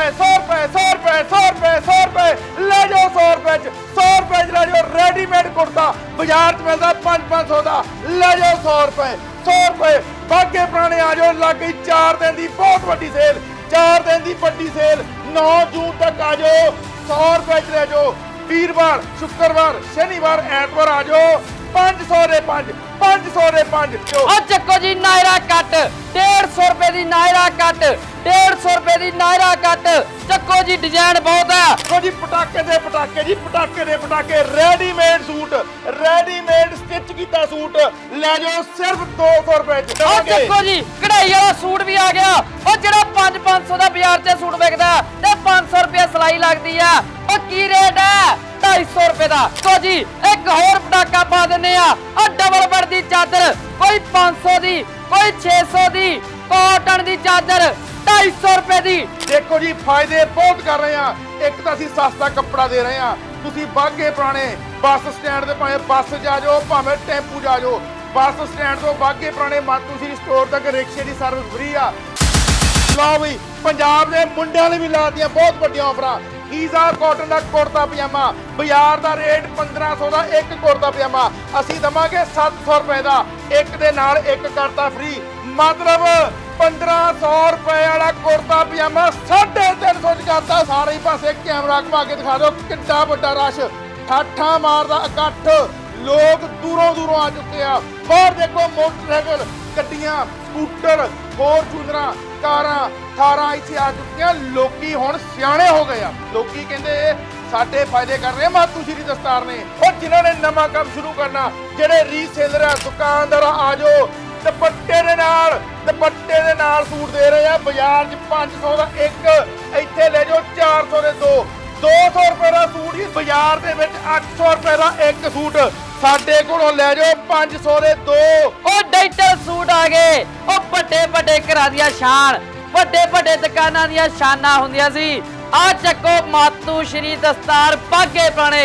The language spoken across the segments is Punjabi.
ਰੁਪਏ 100 ਰੁਪਏ 100 ਰੁਪਏ 100 ਰੁਪਏ 100 ਰੁਪਏ। ਲੈ ਜਾਓ 100 ਰੁਪਏ ਚ 100 ਰੁਪਏ ਚ ਲੈ ਜਾਓ ਰੈਡੀਮੇਡ ਕੁੜਤਾ, ਬਾਜ਼ਾਰ ਚ ਮਿਲਦਾ 5-500 ਦਾ। ਲੈ ਜਾਓ 100 ਰੁਪਏ 100 ਰੁਪਏ। ਬਾਗੇ ਪੁਰਾਣੇ ਆ ਜਾਓ, ਲੱਗ ਗਈ 4 ਦਿਨ ਦੀ ਬਹੁਤ ਵੱਡੀ ਸੇਲ 4 ਦਿਨ ਦੀ ਵੱਡੀ ਸੇਲ 9 ਜੂਨ ਤੱਕ ਆ ਜਾਓ 100 ਰੁਪਏ ਚ ਲੈ ਜਾਓ। ਵੀਰਵਾਰ, ਸ਼ੁੱਕਰਵਾਰ, ਸ਼ਨੀਵਾਰ, ਐਤਵਾਰ ਆ ਜਾਓ 500 ਦੇ 5 500 ਦੇ 5 ਆ ਚੱਕੋ ਜੀ, ਨਾਇਰਾ ਕੱਟ 150 ਰੁਪਏ ਦੀ ਨਾਇਰਾ ਕੱਟ। 150 ਰੁਪਏ ਦੀ ਨਾਇਰਾ ਕੱਟ। ਚੱਕੋ ਜੀ ਡਿਜ਼ਾਈਨ ਬਹੁਤ ਆ ਦੇਖੋ ਜੀ ਪਟਾਕੇ ਦੇ ਪਟਾਕੇ ਜੀ ਪਟਾਕੇ ਦੇ ਪਟਾਕੇ। ਰੈਡੀਮੇਡ ਸੂਟ ਰੈਡੀਮੇਡ ਸਟਿਚ ਕੀਤਾ ਸੂਟ। ਲੈ ਜਾਓ ਸਿਰਫ 200 ਰੁਪਏ ਚ। ਆ ਦੇਵਾਂਗੇ। ਚੱਕੋ ਜੀ ਕਢਾਈ ਵਾਲਾ ਸੂਟ ਵੀ ਆ ਗਿਆ। ਉਹ ਜਿਹੜਾ 5-500 ਦਾ ਬਾਜ਼ਾਰ 'ਚ ਸੂਟ ਵਿਕਦਾ ਤੇ 500 ਰੁਪਏ ਸਲਾਈ ਲੱਗਦੀ ਆ ਉਹ ਕੀ ਰੇਟ ਹੈ? 250 ਰੁਪਏ ਦਾ। ਤੋ ਜੀ ਇੱਕ ਹੋਰ ਪਟਾਕਾ ਪਾ ਦਿੰਨੇ ਆ ਆ ਡਬਲ ਬੈਡ ਦੀ ਚਾਦਰ ਕੋਈ 500 ਦੀ। ਕੋਈ 600 ਦੀ ਕਾਟਨ ਦੀ ਚਾਦਰ 250 ਰੁਪਏ ਦੀ। ਦੇਖੋ ਜੀ, ਫਾਇਦੇ ਬਹੁਤ ਕਰ ਰਹੇ ਆ ਇੱਕ ਤਾਂ ਅਸੀਂ ਸਸਤਾ ਕੱਪੜਾ ਦੇ ਰਹੇ ਆ ਤੁਸੀਂ ਬਾਗੇ ਪੁਰਾਣੇ ਬੱਸ ਸਟੈਂਡ ਤੇ ਭਾਵੇਂ ਬੱਸ 'ਚ ਜਾਓ, ਭਾਵੇਂ ਟੈਂਪੂ 'ਚ ਜਾਓ। ਬੱਸ ਸਟੈਂਡ ਤੋਂ ਬਾਗੇ ਪੁਰਾਣੇ ਮਾਤੂ ਸ਼੍ਰੀ ਸਟੋਰ ਤੱਕ ਰਿਕਸ਼ੇ ਦੀ ਸਰਵਿਸ ਫ੍ਰੀ ਆ। ਲਓ ਵੀ, ਪੰਜਾਬ ਦੇ ਮੁੰਡਿਆਂ ਲਈ ਵੀ ਲਾਤੀਆਂ ਬਹੁਤ ਵੱਡੀਆਂ ਆਫਰਾਂ ਈਜ਼ਾ ਕਾਟਨ ਦਾ ਕੁੜਤਾ ਪਜਾਮਾ। ਬਾਜ਼ਾਰ ਦਾ ਰੇਟ 1500 ਦਾ, ਇੱਕ ਕੁੜਤਾ ਪਜਾਮਾ। ਅਸੀਂ ਦਵਾਂਗੇ 700 ਰੁਪਏ ਦਾ। ਇੱਕ ਦੇ ਨਾਲ ਇੱਕ ਕਰਤਾ ਫ੍ਰੀ ਮਤਲਬ 1500 ਰੁਪਏ ਵਾਲਾ ਕੁੜਤਾ ਪਜਾਮਾ 350 ਚ ਕਰਤਾ। ਸਾਰੇ ਪਾਸੇ ਕੈਮਰਾ ਘੁਮਾ ਕੇ ਦਿਖਾ ਦਿਓ ਕਿੰਨਾ ਵੱਡਾ ਰਸ਼। ਠਾਠਾਂ ਮਾਰਦਾ ਇਕੱਠ। ਲੋਕ ਦੂਰੋਂ ਦੂਰੋਂ ਆ ਚੁੱਕੇ ਆ। ਹੋਰ ਦੇਖੋ ਮੋਟਰਸਾਈਕਲ, ਗੱਡੀਆਂ, ਸਕੂਟਰ ਫੋਰਚੂਨਰਾਂ ਕਾਰਾਂ ਥਾਰਾਂ ਇੱਥੇ ਆ ਚੁੱਕੀਆਂ, ਲੋਕੀ ਹੁਣ ਸਿਆਣੇ ਹੋ ਗਏ ਆ। ਲੋਕੀ ਕਹਿੰਦੇ, ਸਾਡੇ ਫਾਇਦੇ ਕਰ ਰਹੇ ਮਾਤੂ ਸ਼੍ਰੀ ਦਸਤਾਰ ਨੇ। ਉਹ ਜਿਨ੍ਹਾਂ ਨੇ ਨਵਾਂ ਕੰਮ ਸ਼ੁਰੂ ਕਰਨਾ, ਜਿਹੜੇ ਰੀਸੇਲਰ ਆ, ਦੁਕਾਨਦਾਰ ਆ ਆ ਜਾਓ। ਦੁਪੱਟੇ ਦੇ ਨਾਲ, ਦੁਪੱਟੇ ਦੇ ਨਾਲ ਸੂਟ ਦੇ ਰਹੇ ਆ। ਬਾਜ਼ਾਰ 'ਚ 500 ਦਾ ਇੱਕ, ਇੱਥੇ ਲੈ ਜਾਓ 400 ਦੇ ਦੋ। 200 ਰੁਪਏ ਦਾ ਸੂਟ ਹੀ ਬਾਜ਼ਾਰ ਦੇ ਵਿੱਚ 800 ਰੁਪਏ ਦਾ ਇੱਕ ਸੂਟ। ਸਾਡੇ ਕੋਲੋਂ ਲੈ ਜਾਓ 500 ਦੇ ਦੋ। ਉਹ ਡਾਈਟਲ ਸੂਟ ਆ ਗਏ। ਉਹ ਵੱਡੇ ਵੱਡੇ ਘਰਾਂ ਦੀਆਂ ਸ਼ਾਨ ਵੱਡੇ ਵੱਡੇ ਦੁਕਾਨਾਂ ਦੀਆਂ ਸ਼ਾਨਾਂ ਹੁੰਦੀਆਂ ਸੀ। ਆ ਚੱਕੋ ਮਾਤੂ ਸ਼੍ਰੀ ਦਸਤਾਰ ਬਾਗੇ ਪਾਣੇ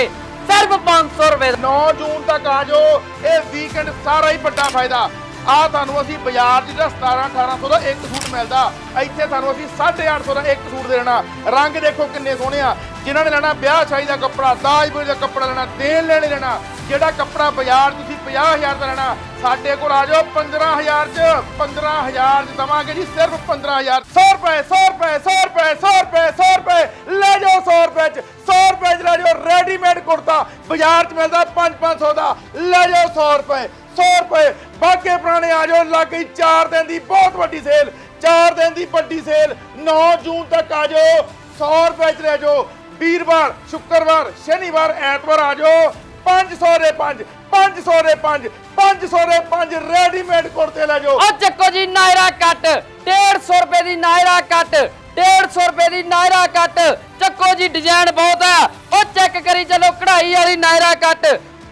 ਸਿਰਫ 500 ਰੁਪਏ ਦਾ। 9 ਜੂਨ ਤੱਕ ਆ ਜਾਓ ਇਹ ਵੀਕਐਂਡ ਸਾਰਾ ਹੀ ਵੱਡਾ ਫਾਇਦਾ। ਆ ਤੁਹਾਨੂੰ ਅਸੀਂ ਬਾਜ਼ਾਰ 'ਚ ਜਿਹੜਾ 17 1800 ਦਾ ਇੱਕ ਸੂਟ ਮਿਲਦਾ ਇੱਥੇ ਤੁਹਾਨੂੰ ਅਸੀਂ 850 ਦਾ ਇੱਕ ਸੂਟ ਦੇ ਦੇਣਾ। ਰੰਗ ਦੇਖੋ ਕਿੰਨੇ ਸੋਹਣੇ ਆ। ਜਿਨ੍ਹਾਂ ਨੇ ਲੈਣਾ ਵਿਆਹ ਸ਼ਾਦੀ ਦਾ ਕੱਪੜਾ, ਦਾਜ ਬੋਝ ਦਾ ਕੱਪੜਾ ਲੈਣਾ, ਦੇਣ ਲੈਣੇ ਲੈਣਾ। ਜਿਹੜਾ ਕੱਪੜਾ ਬਾਜ਼ਾਰ 'ਚ ਤੁਸੀਂ 50000 ਦਾ ਲੈਣਾ, ਸਾਡੇ ਕੋਲ ਆ ਜਾਓ 15000 'ਚ 15000 'ਚ ਦਵਾਂਗੇ ਜੀ, ਸਿਰਫ 15000 100 ਰੁਪਏ 100 ਰੁਪਏ 100 ਰੁਪਏ 100 ਰੁਪਏ 100 ਰੁਪਏ, ਲੈ ਜਾਓ 100 ਰੁਪਏ 'ਚ 100 ਰੁਪਏ 'ਚ ਲੈ ਜਾਓ ਰੈਡੀਮੇਡ ਕੁੜਤਾ, ਬਾਜ਼ਾਰ 'ਚ ਮਿਲਦਾ 5-500 ਦਾ, ਲੈ ਜਾਓ 100 ਰੁਪਏ 100 ਰੁਪਏ। ਬਾਕੀ ਪੁਰਾਣੇ ਆ ਜਾਓ, ਲੱਗ ਗਈ 4 ਦਿਨ ਦੀ ਬਹੁਤ ਵੱਡੀ ਸੇਲ 4 ਦਿਨ ਦੀ ਵੱਡੀ ਸੇਲ 9 ਜੂਨ ਤੱਕ ਆ ਜਾਓ 100 ਰੁਪਏ 'ਚ ਲੈ ਜਾਓ ਵੀਰਵਾਰ, ਸ਼ੁੱਕਰਵਾਰ, ਸ਼ਨੀਵਾਰ, ਐਤਵਾਰ ਆ ਜਾਓ। 500 ਦੇ 5 500 ਦੇ 5 500 ਦੇ 5 ਰੈਡੀਮੇਡ ਕੁੜਤੇ ਲੈ ਜਾਓ। ਆ ਚੱਕੋ ਜੀ, ਨਾਇਰਾ ਕੱਟ। 150 ਰੁਪਏ ਦੀ ਨਾਇਰਾ ਕੱਟ। 150 ਰੁਪਏ ਦੀ ਨਾਇਰਾ ਕੱਟ। ਚੱਕੋ ਜੀ, ਡਿਜ਼ਾਈਨ ਬਹੁਤ ਆ। ਉਹ ਚੈੱਕ ਕਰੀ ਚਲੋ, ਕਢਾਈ ਵਾਲੀ ਨਾਇਰਾ ਕੱਟ।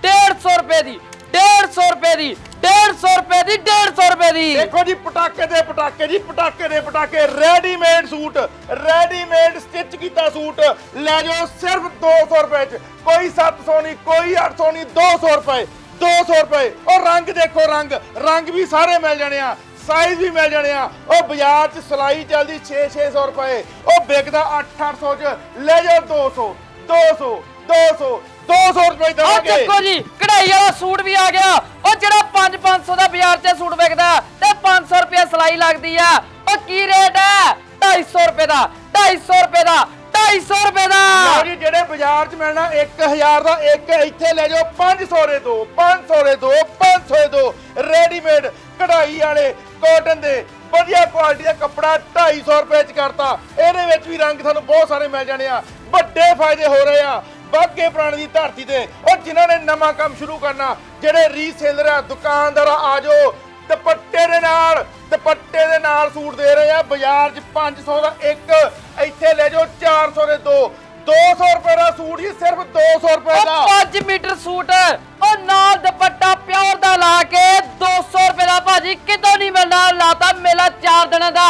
150 ਰੁਪਏ ਦੀ 150 ਰੁਪਏ ਦੀ 150 ਰੁਪਏ ਦੀ 150 ਰੁਪਏ ਦੀ। ਦੇਖੋ ਜੀ ਪਟਾਕੇ ਦੇ ਪਟਾਕੇ ਜੀ ਪਟਾਕੇ ਦੇ ਪਟਾਕੇ। ਰੈਡੀਮੇਡ ਸੂਟ ਰੈਡੀਮੇਡ ਸਟਿਚ ਕੀਤਾ ਸੂਟ। ਲੈ ਜਾਓ ਸਿਰਫ 200 ਰੁਪਏ ਚ। ਕੋਈ 700 ਨਹੀਂ ਕੋਈ 800 ਨਹੀਂ 200 ਰੁਪਏ 200 ਰੁਪਏ। ਉਹ ਰੰਗ ਦੇਖੋ ਰੰਗ। ਰੰਗ ਵੀ ਸਾਰੇ ਮਿਲ ਜਾਣੇ ਆ ਸਾਈਜ਼ ਵੀ ਮਿਲ ਜਾਣੇ ਆ। ਉਹ ਬਾਜ਼ਾਰ 'ਚ ਸਲਾਈ ਚੱਲਦੀ 6-600 ਰੁਪਏ। ਉਹ ਵਿਕਦਾ 8-800 ਚ। ਲੈ ਜਾਓ 200 200 200 200 ਰੁਪਏ ਆ ਦੇਵਾਂਗੇ। ਚੱਕੋ ਜੀ ਕਢਾਈ ਵਾਲਾ ਸੂਟ ਵੀ ਆ ਗਿਆ। ਉਹ ਜਿਹੜਾ 5-500 ਦਾ ਬਾਜ਼ਾਰ 'ਚ ਸੂਟ ਵਿਕਦਾ ਤੇ 500 ਰੁਪਏ ਸਲਾਈ ਲੱਗਦੀ ਆ। ਉਹ ਕੀ ਰੇਟ ਹੈ? 250 ਰੁਪਏ ਦਾ 250 ਰੁਪਏ ਦਾ 250 ਰੁਪਏ ਦਾ। ਲਓ ਜੀ, ਜਿਹੜੇ ਬਾਜ਼ਾਰ 'ਚ ਮਿਲਣਾ 1000 ਦਾ, ਇੱਕ ਇੱਥੇ ਲੈ ਜਾਓ 500 ਦੇ ਦੋ 500 ਦੇ ਦੋ 500 ਦੇ ਦੋ। ਰੈਡੀਮੇਡ ਕਢਾਈ ਵਾਲੇ ਕਾਟਨ ਦੇ ਵਧੀਆ ਕੁਆਲਿਟੀ ਦਾ ਕੱਪੜਾ 250 ਰੁਪਏ 'ਚ ਕਰਤਾ। ਇਹਦੇ ਵਿੱਚ ਵੀ ਰੰਗ ਤੁਹਾਨੂੰ ਬਹੁਤ ਸਾਰੇ ਮਿਲ ਜਾਣੇ ਆ। ਵੱਡੇ ਫਾਇਦੇ ਹੋ ਰਹੇ ਆ। ਬਾਗੇ ਪੁਰਾਣੇ ਦੀ ਧਰਤੀ ਤੇ। ਉਹ ਜਿਨ੍ਹਾਂ ਨੇ ਨਵਾਂ ਕੰਮ ਸ਼ੁਰੂ ਕਰਨਾ, ਜਿਹੜੇ ਰੀਸੇਲਰ ਆ, ਦੁਕਾਨਦਾਰ ਆ ਆ ਦੁਪੱਟੇ ਦੇ ਨਾਲ, ਦੁਪੱਟੇ ਦੇ ਨਾਲ ਸੂਟ ਦੇ ਰਹੇ ਆ। ਬਾਜ਼ਾਰ 'ਚ 500 ਦਾ ਇੱਕ, ਇੱਥੇ ਲੈ ਜਾਓ 400 ਦੇ ਦੋ। 200 ਰੁਪਏ ਦਾ ਸੂਟ ਹੀ ਸਿਰਫ 200 ਰੁਪਏ ਦਾ। 5 ਮੀਟਰ ਸੂਟ, ਉਹ ਨਾਲ ਦੁਪੱਟਾ ਪਿਓਰ ਦਾ ਲਾ ਕੇ 200 ਰੁਪਏ ਦਾ ਭਾਜੀ ਕਿਦੋਂ ਨਹੀਂ ਮਿਲਣਾ ਲਾਤਾ ਮੇਲਾ 4 ਦਿਨਾਂ ਦਾ।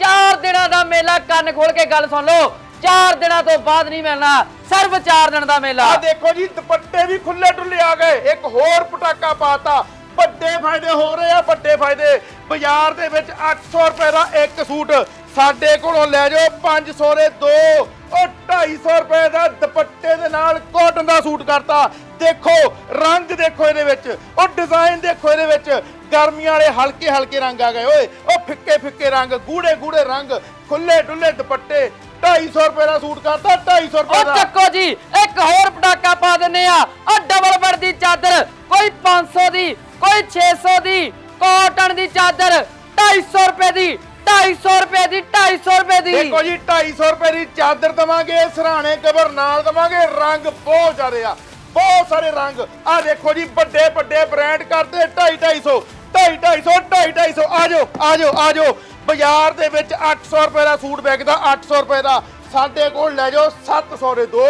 4 ਦਿਨਾਂ ਦਾ ਮੇਲਾ ਕੰਨ ਖੋਲ ਕੇ ਗੱਲ ਸੁਣ ਲਓ। 4 ਦਿਨਾਂ ਤੋਂ ਬਾਅਦ ਨਹੀਂ ਮਿਲਣਾ, ਸਿਰਫ 4 ਦਿਨ ਦਾ ਮੇਲਾ। ਆ ਦੇਖੋ ਜੀ, ਦੁਪੱਟੇ ਵੀ ਖੁੱਲੇ ਡੁੱਲੇ ਆ ਗਏ। ਇੱਕ ਹੋਰ ਪਟਾਕਾ ਪਾਤਾ। ਵੱਡੇ ਫਾਇਦੇ ਹੋ ਰਹੇ ਆ, ਵੱਡੇ ਫਾਇਦੇ। ਬਾਜ਼ਾਰ ਦੇ ਵਿੱਚ 800 ਰੁਪਏ ਦਾ ਇੱਕ ਸੂਟ ਸਾਡੇ ਕੋਲੋਂ ਲੈ ਜਾਓ 500 ਦੇ ਦੋ। ਉਹ 250 ਰੁਪਏ ਦਾ ਦੁਪੱਟੇ ਦੇ ਨਾਲ ਕਾਟਨ ਦਾ ਸੂਟ ਕਰਤਾ। ਦੇਖੋ, ਰੰਗ ਦੇਖੋ ਇਹਦੇ ਵਿੱਚ। ਉਹ ਡਿਜ਼ਾਈਨ ਦੇਖੋ ਇਹਦੇ ਵਿੱਚ। ਗਰਮੀਆਂ ਵਾਲੇ ਹਲਕੇ ਹਲਕੇ ਰੰਗ ਆ ਗਏ। ਓਏ, ਉਹ ਫਿੱਕੇ ਫਿੱਕੇ ਰੰਗ ਗੂੜੇ ਗੂੜੇ ਰੰਗ ਖੁੱਲੇ ਡੁੱਲੇ ਦੁਪੱਟੇ। 250 ਰੁਪਏ ਦਾ ਸੂਟ ਕਰਤਾ 250 ਰੁਪਏ ਉਹ ਦਾ। ਚੱਕੋ ਜੀ ਇੱਕ ਹੋਰ ਪਟਾਕਾ ਪਾ ਦਿੰਨੇ ਆ। ਆ ਡਬਲ ਬੈੱਡ ਦੀ ਚਾਦਰ ਕੋਈ 500 ਦੀ ਕੋਈ 600 ਦੀ ਕਾਟਨ ਦੀ ਚਾਦਰ 250 ਰੁਪਏ ਦੀ 250 ਰੁਪਏ ਦੀ 250 ਰੁਪਏ ਦੀ। ਦੇਖੋ ਜੀ 250 ਰੁਪਏ ਦੀ ਚਾਦਰ ਦਵਾਂਗੇ ਸਰਾਣੇ ਕਬਰ ਨਾਲ ਦਵਾਂਗੇ ਰੰਗ ਬਹੁਤ ਜ਼ਿਆਦੇ ਆ ਬਹੁਤ ਸਾਰੇ ਰੰਗ। ਆ ਦੇਖੋ ਜੀ ਵੱਡੇ ਵੱਡੇ ਬ੍ਰਾਂਡ ਕਰਦੇ 2.5 250 2.5 2.5 ਆ ਜਾਓ ਆ ਜਾਓ ਆ ਜਾਓ। ਬਾਜ਼ਾਰ ਦੇ ਵਿੱਚ 800 ਰੁਪਏ ਦਾ ਸੂਟ ਵਿਕਦਾ 800 ਰੁਪਏ ਦਾ। ਸਾਡੇ ਕੋਲ ਲੈ ਜਾਓ 700 ਦੇ ਦੋ।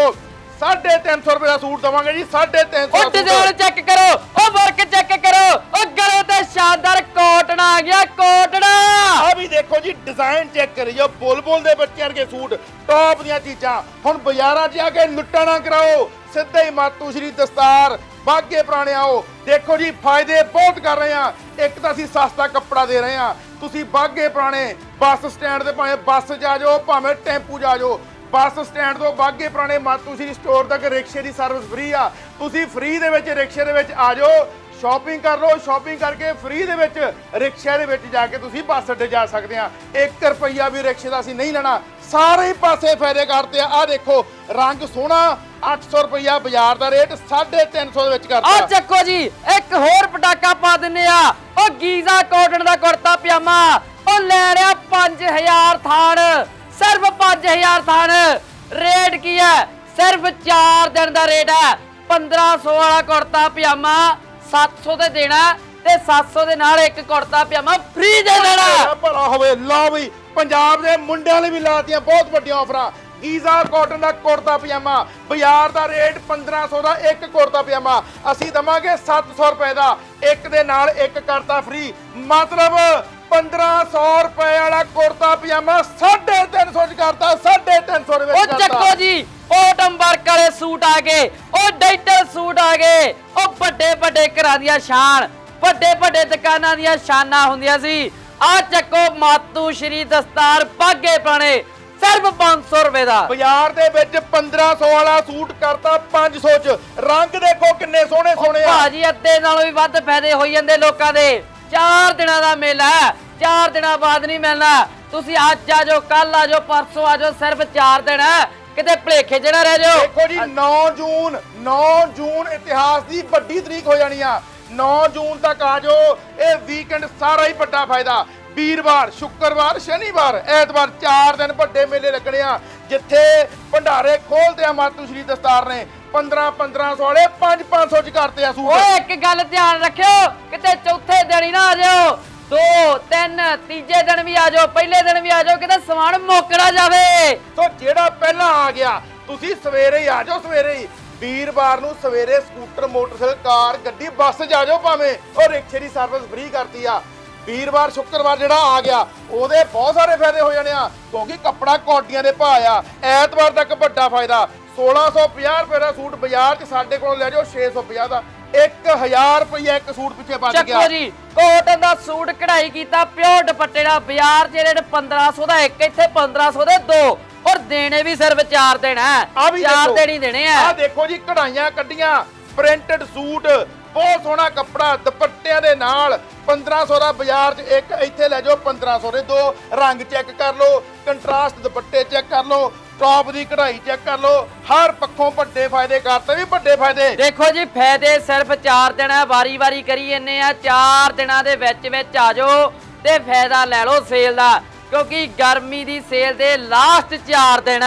350 ਰੁਪਏ ਦਾ ਸੂਟ ਦਵਾਂਗੇ ਜੀ 350 ਉਹ ਡਿਜ਼ਾਈਨ ਚੈੱਕ ਕਰੋ। ਉਹ ਵਰਕ ਚੈੱਕ ਕਰੋ। ਉਹ ਗਲੇ ਤੇ ਸ਼ਾਨਦਾਰ ਕਾਟਨ ਆ ਗਿਆ ਕਾਟਨ ਆ। ਵੀ ਦੇਖੋ ਜੀ ਡਿਜ਼ਾਈਨ ਚੈੱਕ ਕਰਿਓ ਬੁਲਬੁਲ ਦੇ ਬੱਚਿਆਂ ਵਰਗੇ ਸੂਟ ਟੌਪ ਦੀਆਂ ਚੀਜ਼ਾਂ। ਹੁਣ ਬਾਜ਼ਾਰਾਂ 'ਚ ਆ ਕੇ ਲੁੱਟਾ ਨਾ ਕਰਾਓ। ਸਿੱਧੇ ਹੀ ਮਾਤੂ ਸ਼੍ਰੀ ਦਸਤਾਰ ਬਾਗੇ ਪੁਰਾਣੇ ਆਓ। ਦੇਖੋ ਜੀ, ਫਾਇਦੇ ਬਹੁਤ ਕਰ ਰਹੇ ਆ ਇੱਕ ਤਾਂ ਅਸੀਂ ਸਸਤਾ ਕੱਪੜਾ ਦੇ ਰਹੇ ਆ ਤੁਸੀਂ ਬਾਗੇ ਪੁਰਾਣੇ ਬੱਸ ਸਟੈਂਡ ਤੇ ਭਾਵੇਂ ਬੱਸ 'ਚ ਜਾਓ ਭਾਵੇਂ ਟੈਂਪੂ 'ਚ ਜਾਓ ਬੱਸ ਸਟੈਂਡ ਤੋਂ ਬਾਗੇ ਪੁਰਾਣੇ ਮਾਤੂ ਸ਼੍ਰੀ ਸਟੋਰ ਤੱਕ ਰਿਕਸ਼ੇ ਦੀ ਸਰਵਿਸ ਫ੍ਰੀ ਆ। ਤੁਸੀਂ ਫ੍ਰੀ ਦੇ ਵਿੱਚ, ਰਿਕਸ਼ੇ ਦੇ ਵਿੱਚ ਆ ਜਾਓ। ਸ਼ਾਪਿੰਗ ਕਰ ਲਓ, ਸ਼ਾਪਿੰਗ ਕਰਕੇ ਫ੍ਰੀ ਦੇ ਵਿੱਚ ਰਿਕਸ਼ੇ ਦੇ ਵਿੱਚ ਜਾ ਕੇ ਤੁਸੀਂ ਬੱਸ ਅੱਡੇ ਜਾ ਸਕਦੇ ਆ। 1 ਰੁਪਈਆ ਵੀ ਰਿਕਸ਼ੇ ਦਾ ਅਸੀਂ ਨਹੀਂ ਲੈਣਾ। ਸਾਰੇ ਪਾਸੇ ਫਾਇਦੇ ਕਰਤੇ ਆ। ਆ ਦੇਖੋ, ਰੰਗ ਸੋਹਣਾ 800 ਰੁਪਈਆ ਬਾਜ਼ਾਰ ਦਾ ਰੇਟ 350 ਦੇ ਵਿੱਚ ਆ ਚੱਕੋ ਜੀ, ਇੱਕ ਹੋਰ ਪਟਾਕਾ ਪਾ ਦਿੰਨੇ ਆ। ਉਹ ਗੀਜ਼ਾ ਕਾਟਨ ਦਾ ਕੁੜਤਾ ਪਜਾਮਾ। ਉਹ ਲੈ ਰਿਹਾ 5000 ਥਾਣ। ਸਿਰਫ 5000 ਥਾਣ। ਰੇਟ ਕੀ ਹੈ? ਸਿਰਫ 4 ਦਿਨ ਦਾ ਰੇਟ ਹੈ। 1500 ਵਾਲਾ ਕੁੜਤਾ ਪਜਾਮਾ। 700 ਦੇ ਦੇਣਾ ਤੇ 700 ਦੇ ਨਾਲ ਇੱਕ ਕੁੜਤਾ ਪਜਾਮਾ ਫ੍ਰੀ ਦੇ ਦੇਣਾ। ਭਲਾ ਹੋਵੇ, ਲਓ ਵੀ, ਪੰਜਾਬ ਦੇ ਮੁੰਡਿਆਂ ਲਈ ਵੀ ਲਾਤੀਆਂ ਬਹੁਤ ਵੱਡੀਆਂ ਆਫਰਾਂ। ਗੀਜ਼ਾ ਕਾਟਨ ਦਾ ਕੁੜਤਾ ਪਜਾਮਾ, ਬਾਜ਼ਾਰ ਦਾ ਰੇਟ 1500 ਦਾ ਇੱਕ ਕੁੜਤਾ ਪਜਾਮਾ। ਅਸੀਂ ਦਵਾਂਗੇ 700 ਰੁਪਏ ਦਾ, ਇੱਕ ਦੇ ਨਾਲ ਇੱਕ ਕਰਤਾ ਫ੍ਰੀ ਮਤਲਬ 1500 ਰੁਪਏ ਵਾਲਾ ਕੁੜਤਾ ਪਜਾਮਾ 350 ਚ ਕਰਤਾ 350 ਦੇ ਵਿੱਚ ਉਹ ਕਰਤਾ। ਚੱਕੋ ਜੀ ਓਟਮ ਵਰਕ ਵਾਲੇ ਸੂਟ ਆ ਗਏ ਉਹ ਡਾਈਟਲ ਸੂਟ ਆ ਗਏ ਉਹ ਵੱਡੇ ਵੱਡੇ ਘਰਾਂ ਦੀਆਂ ਸ਼ਾਨ ਵੱਡੇ ਵੱਡੇ ਦੁਕਾਨਾਂ ਦੀਆਂ ਸ਼ਾਨਾਂ ਹੁੰਦੀਆਂ ਸੀ। ਆ ਚੱਕੋ ਮਾਤੂ ਸ਼੍ਰੀ ਦਸਤਾਰ ਬਾਗੇ ਪੁਰਾਣੇ ਸਿਰਫ 500 ਰੁਪਏ ਦਾ। ਬਾਜ਼ਾਰ ਦੇ ਵਿੱਚ 1500 ਵਾਲਾ ਸੂਟ ਕਰਤਾ 500 ਚ। ਰੰਗ ਦੇਖੋ ਕਿੰਨੇ ਸੋਹਣੇ ਸੋਹਣੇ ਆ ਭਾਜੀ ਅੱਧੇ ਨਾਲੋਂ ਵੀ ਵੱਧ ਫਾਇਦੇ ਹੋਈ ਜਾਂਦੇ ਲੋਕਾਂ ਦੇ। ਚਾਰ ਦਿਨਾਂ ਦਾ ਮੇਲਾ ਹੈ ਚਾਰ ਦਿਨਾਂ ਬਾਅਦ ਨਹੀਂ ਮਿਲਣਾ। ਤੁਸੀਂ ਅੱਜ ਆ ਜਾਓ ਕੱਲ ਆ ਜਾਓ ਪਰਸੋਂ ਆ ਜਾਓ ਸਿਰਫ ਚਾਰ ਦਿਨ। ਹੈ ਕਿਤੇ ਭਲੇਖੇ ਜਿਹੜਾ ਰਹਿ ਜਾਓ। ਦੇਖੋ ਜੀ 9 ਜੂਨ 9 ਜੂਨ ਇਤਿਹਾਸ ਦੀ ਵੱਡੀ ਤਰੀਕ ਹੋ ਜਾਣੀ ਆ। 9 ਜੂਨ ਤੱਕ ਆ ਜਾਓ ਇਹ ਵੀਕਐਂਡ ਸਾਰਾ ਹੀ ਵੱਡਾ ਫਾਇਦਾ। ਵੀਰਵਾਰ ਸ਼ੁੱਕਰਵਾਰ ਸ਼ਨੀਵਾਰ ਐਤਵਾਰ 4 ਦਿਨ ਵੱਡੇ ਮੇਲੇ ਲੱਗਣੇ ਆ। ਜਿੱਥੇ ਭੰਡਾਰੇ ਖੋਲਦੇ ਆ ਮਾਤੂ ਸ਼੍ਰੀ ਦਸਤਾਰ ਨੇ 15 1500 ਵਾਲੇ 5 500 ਚ ਕਰਤੇ ਆ ਸੂਟ। ਓਏ ਇੱਕ ਗੱਲ ਧਿਆਨ ਰੱਖਿਓ ਕਿਤੇ ਚੌਥੇ ਦਿਨ ਹੀ ਨਾ ਆ ਜਾਓ। ਦੋ, ਤਿੰਨ, ਤੀਜੇ ਦਿਨ ਵੀ ਆ ਜਾਓ, ਪਹਿਲੇ ਦਿਨ ਵੀ ਆ ਜਾਓ, ਕਿਤੇ ਸਮਾਨ ਮੁੱਕਣਾ ਜਾਵੇ। ਸੋ ਜਿਹੜਾ ਪਹਿਲਾਂ ਆ ਗਿਆ, ਤੁਸੀਂ ਸਵੇਰੇ ਹੀ ਆ ਜਾਓ, ਸਵੇਰੇ ਹੀ। ਵੀਰਵਾਰ ਨੂੰ ਸਵੇਰੇ ਸਕੂਟਰ, ਮੋਟਰਸਾਈਕਲ, ਕਾਰ, ਗੱਡੀ, ਬੱਸ 'ਚ ਆ ਜਾਓ ਭਾਵੇਂ। ਉਹ ਰਿਕਸ਼ੇ ਦੀ ਸਰਵਿਸ ਫ੍ਰੀ ਕਰਤੀ ਆ। ਵੀਰਵਾਰ, ਸ਼ੁੱਕਰਵਾਰ ਜਿਹੜਾ ਆ ਗਿਆ, ਉਹਦੇ ਬਹੁਤ ਸਾਰੇ ਫਾਇਦੇ ਹੋ ਜਾਣੇ ਆ, ਕਿਉਂਕਿ ਕੱਪੜਾ ਕੋਟੀਆਂ ਦੇ ਭਾਅ ਆ। ਐਤਵਾਰ ਤੱਕ ਵੱਡਾ ਫਾਇਦਾ। 1650 ਰੁਪਏ ਦਾ ਸੂਟ ਬਾਜ਼ਾਰ 'ਚ ਸਾਡੇ ਕੋਲੋਂ ਲੈ ਜਾਓ 650 ਦਾ। 1000 ਰੁਪਏ ਇੱਕ ਸੂਟ ਪਿੱਛੇ ਬਚ ਗਿਆ। ਚੱਕੋ ਜੀ ਕੋਟਨ ਦਾ ਸੂਟ ਕਢਾਈ ਕੀਤਾ ਪਿਓਰ ਦੁਪੱਟੇ ਦਾ ਬਾਜ਼ਾਰ 'ਚ ਰੇਟ 1500 ਦਾ ਇੱਕ ਇੱਥੇ 1500 ਦੇ ਦੋ। ਔਰ ਦੇਣੇ ਵੀ ਸਿਰਫ 4 ਦਿਨ ਹੈ ਆ ਵੀ ਚਾਰ ਦੇਖੋ ਦਿਨ ਹੀ ਦੇਣੇ ਆ ਆ ਦੇਖੋ ਜੀ ਕਢਾਈਆਂ ਕੱਢੀਆਂ ਪ੍ਰਿੰਟਡ ਸੂਟ ਬਹੁਤ ਸੋਹਣਾ ਕੱਪੜਾ ਦੁਪੱਟਿਆਂ ਦੇ ਨਾਲ 1500 ਦਾ ਬਾਜ਼ਾਰ 'ਚ ਇੱਕ ਇੱਥੇ ਲੈ ਜਾਓ 1500 ਦੇ ਦੋ। ਰੰਗ ਚੈੱਕ ਕਰ ਲਓ ਕੰਟਰਾਸਟ ਦੁਪੱਟੇ ਚੈੱਕ ਕਰ ਲਓ ਟੌਪ ਦੀ ਕਢਾਈ ਚੈੱਕ ਕਰ ਲਓ। ਹਰ ਪੱਖੋਂ ਵੱਡੇ ਫਾਇਦੇ ਕਰਤੇ ਵੀ ਵੱਡੇ ਫਾਇਦੇ। ਦੇਖੋ ਜੀ, ਫਾਇਦੇ ਸਿਰਫ 4 ਦਿਨ ਵਾਰੀ-ਵਾਰੀ ਕਰੀ ਜੰਨੇ ਆ। 4 ਦਿਨਾਂ ਦੇ ਵਿੱਚ ਵਿੱਚ ਆ ਜਾਓ ਤੇ ਫਾਇਦਾ ਲੈ ਲਓ ਸੇਲ ਦਾ, ਕਿਉਂਕਿ ਗਰਮੀ ਦੀ ਸੇਲ ਦੇ ਲਾਸਟ 4 ਦਿਨ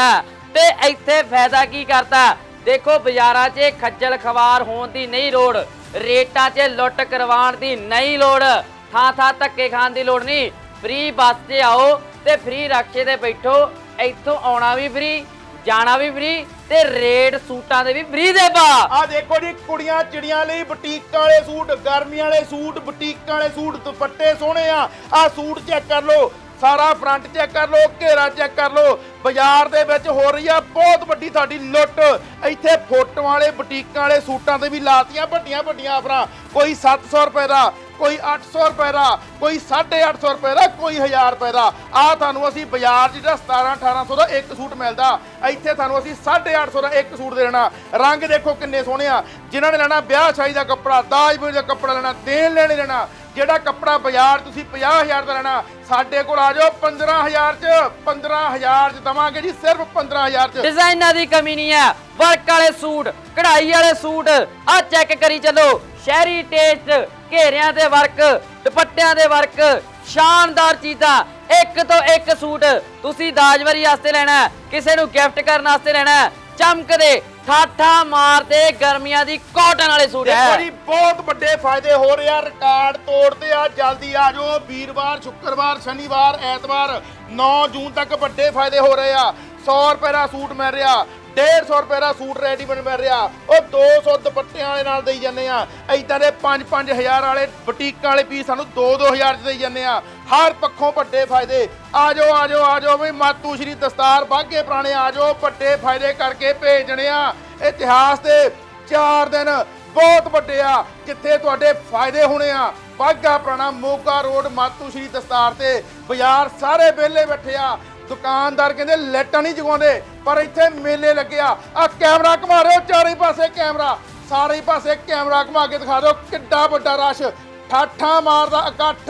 ਤੇ ਇੱਥੇ ਫਾਇਦਾ ਕੀ ਕਰਤਾ? ਦੇਖੋ, ਬਾਜ਼ਾਰਾਂ 'ਚ ਖੱਜਲ ਖਵਾਰ ਹੋਣ ਦੀ ਨਹੀਂ ਲੋੜ। ਰੇਟਾਂ 'ਚ ਲੁੱਟ ਕਰਵਾਉਣ ਦੀ ਨਹੀਂ ਲੋੜ। ਥਾਂ ਥਾਂ ਧੱਕੇ ਖਾਣ ਦੀ ਲੋੜ ਨਹੀਂ। ਫ੍ਰੀ ਬੱਸ 'ਤੇ ਆਓ ਤੇ ਫ੍ਰੀ ਰਕਸ਼ੇ ਤੇ ਬੈਠੋ। ਇੱਥੋਂ ਆਉਣਾ ਵੀ ਫ੍ਰੀ ਜਾਣਾ ਵੀ ਫ੍ਰੀ ਤੇ ਰੇਟ ਸੂਟਾਂ ਦੇ ਵੀ ਫ੍ਰੀ ਦੇ ਪਾ। ਆ ਦੇਖੋ ਜੀ, ਕੁੜੀਆਂ ਚਿੜੀਆਂ ਲਈ ਬੁਟੀਕਾਂ ਵਾਲੇ ਸੂਟ, ਗਰਮੀਆਂ ਵਾਲੇ ਸੂਟ, ਬੁਟੀਕਾਂ ਵਾਲੇ ਸੂਟ, ਦੁਪੱਟੇ ਸੋਹਣੇ ਆ। ਆ ਸੂਟ ਚੈੱਕ ਕਰ ਲਓ, ਸਾਰਾ ਫਰੰਟ ਚੈੱਕ ਕਰ ਲਓ, ਘੇਰਾ ਚੈੱਕ ਕਰ ਲਓ। ਬਾਜ਼ਾਰ ਦੇ ਵਿੱਚ ਹੋ ਰਹੀ ਆ ਬਹੁਤ ਵੱਡੀ ਤੁਹਾਡੀ ਲੁੱਟ। ਇੱਥੇ ਫੋਟੋਆਂ ਵਾਲੇ, ਬੁਟੀਕਾਂ ਵਾਲੇ ਸੂਟਾਂ ਤੇ ਵੀ ਲਾਤੀਆਂ ਵੱਡੀਆਂ ਵੱਡੀਆਂ ਆਫਰਾਂ। ਕੋਈ 700 ਰੁਪਏ ਦਾ ਕੋਈ 800 ਰੁਪਏ ਦਾ, ਕੋਈ 850 ਰੁਪਏ ਦਾ, ਕੋਈ 1000 ਰੁਪਏ ਦਾ। ਆ ਤੁਹਾਨੂੰ ਅਸੀਂ ਬਾਜ਼ਾਰ ਜਿਹੜਾ 17 1800 ਦਾ ਇੱਕ ਸੂਟ ਮਿਲਦਾ, ਇੱਥੇ ਤੁਹਾਨੂੰ ਅਸੀਂ 850 ਦਾ ਇੱਕ ਸੂਟ ਦੇ ਦੇਣਾ। ਰੰਗ ਦੇਖੋ ਕਿੰਨੇ ਸੋਹਣੇ ਆ। ਜਿਨ੍ਹਾਂ ਨੇ ਲੈਣਾ ਵਿਆਹ ਸ਼ਾਦੀ ਦਾ ਕੱਪੜਾ, ਦਾਜ ਦਾ ਕੱਪੜਾ ਲੈਣਾ, ਦੇਣ ਲੈਣੇ ਲੈਣਾ। ਜਿਹੜਾ ਕੱਪੜਾ ਬਾਜ਼ਾਰ ਤੁਸੀਂ 50000 ਦਾ ਲੈਣਾ, ਸਾਡੇ ਕੋਲ ਆ ਜਾਓ 15000 ਚ। 15000 ਚ ਦਵਾਂਗੇ ਜੀ, ਸਿਰਫ 15000 ਚ। ਡਿਜ਼ਾਈਨਾਂ ਦੀ ਕਮੀ ਨਹੀਂ ਹੈ। ਵਰਕ ਵਾਲੇ ਸੂਟ, ਕਢਾਈ ਵਾਲੇ ਸੂਟ ਆ ਚੈੱਕ ਕਰੀ ਚੱਲੋ। ਸ਼ਹਿਰੀ ਟੇਸਟ ਘੇਰਿਆਂ ਦੇ ਵਰਕ, ਦੁਪੱਟਿਆਂ ਦੇ ਵਰਕ, ਸ਼ਾਨਦਾਰ ਚੀਜ਼ਾਂ ਇੱਕ ਤੋਂ ਇੱਕ ਸੂਟ ਤੁਸੀਂ ਦਾਜਵਰੀ ਵਾਸਤੇ ਲੈਣਾ ਕਿਸੇ ਨੂੰ ਗਿਫਟ ਕਰਨ ਵਾਸਤੇ ਲੈਣਾ ਚਮਕਦੇ ਠਾਠਾ ਮਾਰਦੇ ਗਰਮੀਆਂ ਦੀ ਕਾਟਨ ਵਾਲੇ ਸੂਟ ਦੇਖੋ ਜੀ, ਬਹੁਤ ਵੱਡੇ ਫਾਇਦੇ ਹੋ ਰਹੇ ਆ, ਰਿਕਾਰਡ ਤੋੜਦੇ ਆ, ਜਲਦੀ ਆ ਜਾਓ। ਵੀਰਵਾਰ, ਸ਼ੁੱਕਰਵਾਰ, ਸ਼ਨੀਵਾਰ, ਐਤਵਾਰ 9 ਜੂਨ ਤੱਕ ਵੱਡੇ ਫਾਇਦੇ ਹੋ ਰਹੇ ਆ। 100 ਰੁਪਏ ਦਾ ਸੂਟ ਮਿਲ ਰਿਹਾ। 150 ਰੁਪਏ ਦਾ ਸੂਟ ਰੈਡੀਮੇਡ ਮਿਲ ਰਿਹਾ। ਉਹ 200 ਦੁਪੱਟਿਆਂ ਵਾਲੇ ਨਾਲ ਦੇਈ ਜਾਂਦੇ ਆ। ਐਦਾਂ ਦੇ 5-5000 ਵਾਲੇ ਬੁਟੀਕਾਂ ਵਾਲੇ ਪੀਸ ਸਾਨੂੰ 2-2000 ਚ ਦੇਈ ਜਾਂਦੇ ਆ। ਹਰ ਪੱਖੋਂ ਵੱਡੇ ਫਾਇਦੇ। ਆ ਜਾਓ ਆ ਜਾਓ ਵੀ ਮਾਤੂ ਸ਼੍ਰੀ ਦਸਤਾਰ ਬਾਗੇ ਪੁਰਾਣੇ ਆ ਜਾਓ, ਵੱਡੇ ਫਾਇਦੇ ਕਰਕੇ ਭੇਜਣੇ ਆ। ਇਤਿਹਾਸ ਦੇ 4 ਦਿਨ ਬਹੁਤ ਵੱਡੇ ਆ, ਜਿੱਥੇ ਤੁਹਾਡੇ ਫਾਇਦੇ ਹੋਣੇ ਆ। ਬਾਗਾ ਪੁਰਾਣਾ ਮੋਗਾ ਰੋਡ ਮਾਤੂ ਸ਼੍ਰੀ ਦਸਤਾਰ ਤੇ ਬਾਜ਼ਾਰ ਸਾਰੇ ਵਿਹਲੇ ਬੈਠੇ ਆ। ਦੁਕਾਨਦਾਰ ਕਹਿੰਦੇ ਲਾਈਟਾਂ ਨਹੀਂ ਜਗਾਉਂਦੇ, ਪਰ ਇੱਥੇ ਮੇਲੇ ਲੱਗਿਆ ਆ। ਕੈਮਰਾ ਘੁਮਾ ਰਿਓ ਚਾਰੇ ਪਾਸੇ ਕੈਮਰਾ। ਸਾਰੇ ਪਾਸੇ ਕੈਮਰਾ ਘੁਮਾ ਕੇ ਦਿਖਾ ਦਿਓ, ਕਿੱਡਾ ਵੱਡਾ ਰਸ਼। ਠਾਠਾਂ ਮਾਰਦਾ ਇਕੱਠ।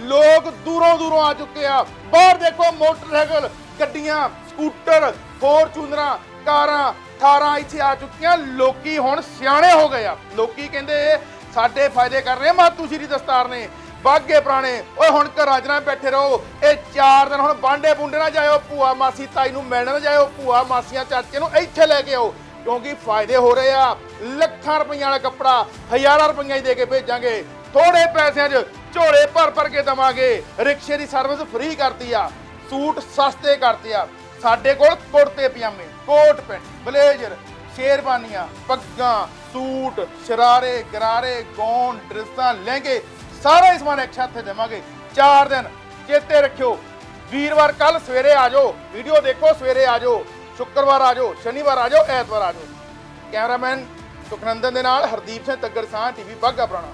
ਲੋਕ ਦੂਰੋਂ ਦੂਰੋਂ ਆ ਚੁੱਕੇ ਆ। ਬਾਹਰ ਦੇਖੋ ਮੋਟਰਸਾਈਕਲ, ਗੱਡੀਆਂ, ਸਕੂਟਰ, ਫੋਰਚੂਨਰਾਂ, ਕਾਰਾਂ, ਥਾਰਾਂ ਇੱਥੇ ਆ ਚੁੱਕੀਆਂ। ਲੋਕੀ ਹੁਣ ਸਿਆਣੇ ਹੋ ਗਏ ਆ। ਲੋਕੀ ਕਹਿੰਦੇ, ਸਾਡੇ ਫਾਇਦੇ ਕਰ ਰਹੇ ਮਾਤੂ ਸ਼੍ਰੀ ਦਸਤਾਰ ਨੇ। ਬਾਗੇ ਪੁਰਾਣੇ। ਓਏ, ਹੁਣ ਘਰਾਂ 'ਚ ਨਾ ਬੈਠੇ ਰਹੋ। ਇਹ ਚਾਰ ਦਿਨ ਹੁਣ ਬਾਂਡੇ ਬੁੰਡੇ ਨਾ ਜਾਇਓ, ਭੂਆ ਮਾਸੀ ਤਾਈ ਨੂੰ ਮਿਲਣ ਨਾ ਜਾਇਓ, ਭੂਆ ਮਾਸੀਆਂ ਚਾਚੇ ਨੂੰ ਇੱਥੇ ਲੈ ਕੇ ਆਓ। ਕਿਉਂਕਿ ਫਾਇਦੇ ਹੋ ਰਹੇ ਆ। ਲੱਖਾਂ ਰੁਪਈਆਂ ਵਾਲਾ ਕੱਪੜਾ ਹਜ਼ਾਰਾਂ ਰੁਪਈਆਂ ਹੀ ਦੇ ਕੇ ਭੇਜਾਂਗੇ। ਥੋੜੇ ਪੈਸਿਆਂ 'ਚ ਝੋਲੇ ਭਰ ਭਰ ਕੇ ਦਵਾਂਗੇ। ਰਿਕਸ਼ੇ ਦੀ ਸਰਵਿਸ ਫ੍ਰੀ ਕਰਤੀ ਆ। ਸੂਟ ਸਸਤੇ ਕਰਤੇ ਆ। ਸਾਡੇ ਕੋਲ ਕੁੜਤੇ ਪਜਾਮੇ, ਕੋਟ ਪੈਂਟ, ਬਲੇਜ਼ਰ, ਸ਼ੇਰਵਾਨੀਆਂ, ਪੱਗਾਂ, ਸੂਟ, ਸ਼ਰਾਰੇ, ਗਰਾਰੇ ਗੌਨ ਡਰੈਸਾਂ, ਲਹਿੰਗੇ ਸਾਰਾ ਹੀ ਸਮਾਨ ਇੱਕ ਛੱਤ ਤੇ ਦੇਵਾਂਗੇ। 4 ਦਿਨ ਚੇਤੇ ਰੱਖਿਓ। ਵੀਰਵਾਰ ਕੱਲ ਸਵੇਰੇ ਆ ਜਾਓ। ਵੀਡੀਓ ਦੇਖੋ, ਸਵੇਰੇ ਆ ਜਾਓ। ਸ਼ੁੱਕਰਵਾਰ ਆ ਜਾਓ, ਸ਼ਨੀਵਾਰ ਆ ਜਾਓ, ਐਤਵਾਰ ਆ ਜਾਓ। ਕੈਮਰਾਮੈਨ ਸੁਖਨੰਦਨ ਦੇ ਨਾਲ ਹਰਦੀਪ ਸਿੰਘ ਤੱਗੜ ਸਾਹ ਟੀਵੀ ਬਾਗਾ ਪੁਰਾਣਾ।